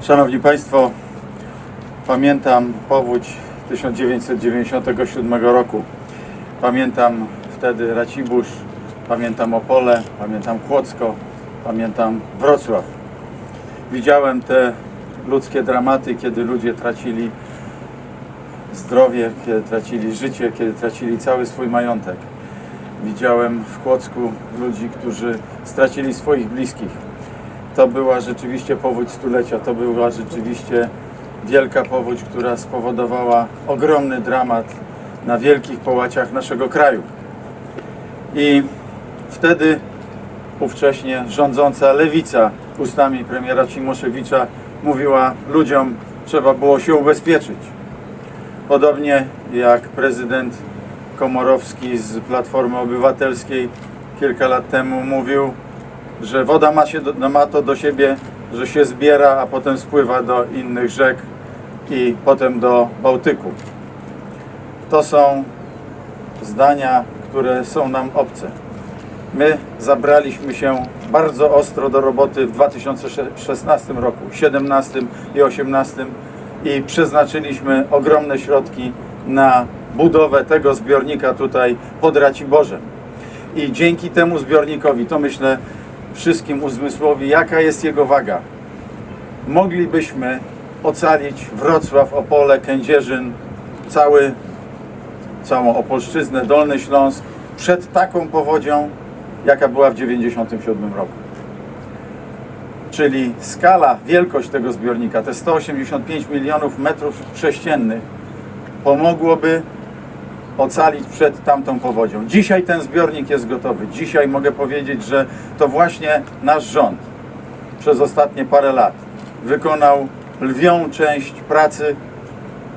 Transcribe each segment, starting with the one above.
Szanowni Państwo, pamiętam powódź 1997 roku. Pamiętam wtedy Racibórz, pamiętam Opole, pamiętam Kłodzko, pamiętam Wrocław. Widziałem te ludzkie dramaty, kiedy ludzie tracili zdrowie, kiedy tracili życie, kiedy tracili cały swój majątek. Widziałem w Kłodzku ludzi, którzy stracili swoich bliskich. To była rzeczywiście powódź stulecia, to była rzeczywiście wielka powódź, która spowodowała ogromny dramat na wielkich połaciach naszego kraju. I wtedy ówcześnie rządząca lewica ustami premiera Cimoszewicza mówiła ludziom, trzeba było się ubezpieczyć. Podobnie jak prezydent Komorowski z Platformy Obywatelskiej kilka lat temu mówił, że woda ma, się ma to do siebie, że się zbiera, a potem spływa do innych rzek i potem do Bałtyku. To są zdania, które są nam obce. My zabraliśmy się bardzo ostro do roboty w 2016 roku, 17 i 18 i przeznaczyliśmy ogromne środki na budowę tego zbiornika tutaj pod Raciborzem. I dzięki temu zbiornikowi, to myślę wszystkim uzmysłowi, jaka jest jego waga, moglibyśmy ocalić Wrocław, Opole, Kędzierzyn, cały, całą Opolszczyznę, Dolny Śląsk przed taką powodzią, jaka była w 1997 roku. Czyli skala, wielkość tego zbiornika, te 185 milionów metrów sześciennych, pomogłoby ocalić przed tamtą powodzią. Dzisiaj ten zbiornik jest gotowy. Dzisiaj mogę powiedzieć, że to właśnie nasz rząd przez ostatnie parę lat wykonał lwią część pracy,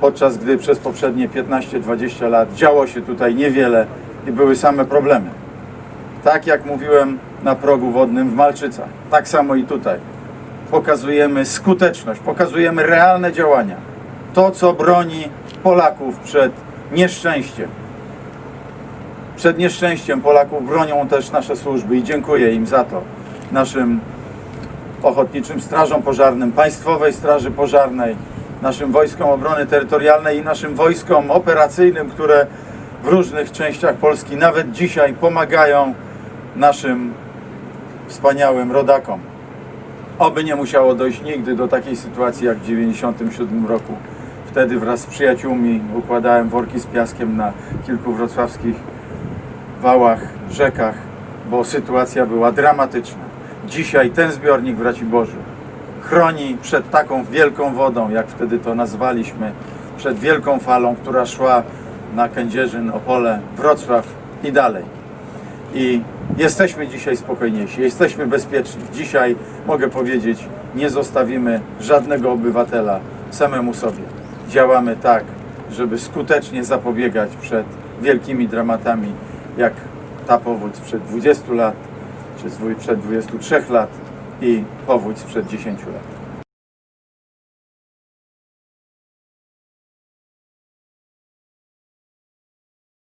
podczas gdy przez poprzednie 15-20 lat działo się tutaj niewiele i były same problemy. Tak jak mówiłem na progu wodnym w Malczycach, tak samo i tutaj. Pokazujemy skuteczność, pokazujemy realne działania. To, co broni Polaków przed nieszczęściem. Przed nieszczęściem Polaków bronią też nasze służby i dziękuję im za to. Naszym Ochotniczym Strażom Pożarnym, Państwowej Straży Pożarnej, naszym Wojskom Obrony Terytorialnej i naszym wojskom operacyjnym, które w różnych częściach Polski nawet dzisiaj pomagają naszym wspaniałym rodakom. Oby nie musiało dojść nigdy do takiej sytuacji jak w 1997 roku. Wtedy wraz z przyjaciółmi układałem worki z piaskiem na kilku wrocławskich wałach, rzekach, bo sytuacja była dramatyczna. Dzisiaj ten zbiornik w Raciborzu chroni przed taką wielką wodą, jak wtedy to nazwaliśmy, przed wielką falą, która szła na Kędzierzyn, Opole, Wrocław i dalej. I jesteśmy dzisiaj spokojniejsi, jesteśmy bezpieczni. Dzisiaj mogę powiedzieć, nie zostawimy żadnego obywatela samemu sobie. Działamy tak, żeby skutecznie zapobiegać przed wielkimi dramatami, jak ta powódź sprzed 20 lat, czy sprzed 23 lat i powódź sprzed 10 lat.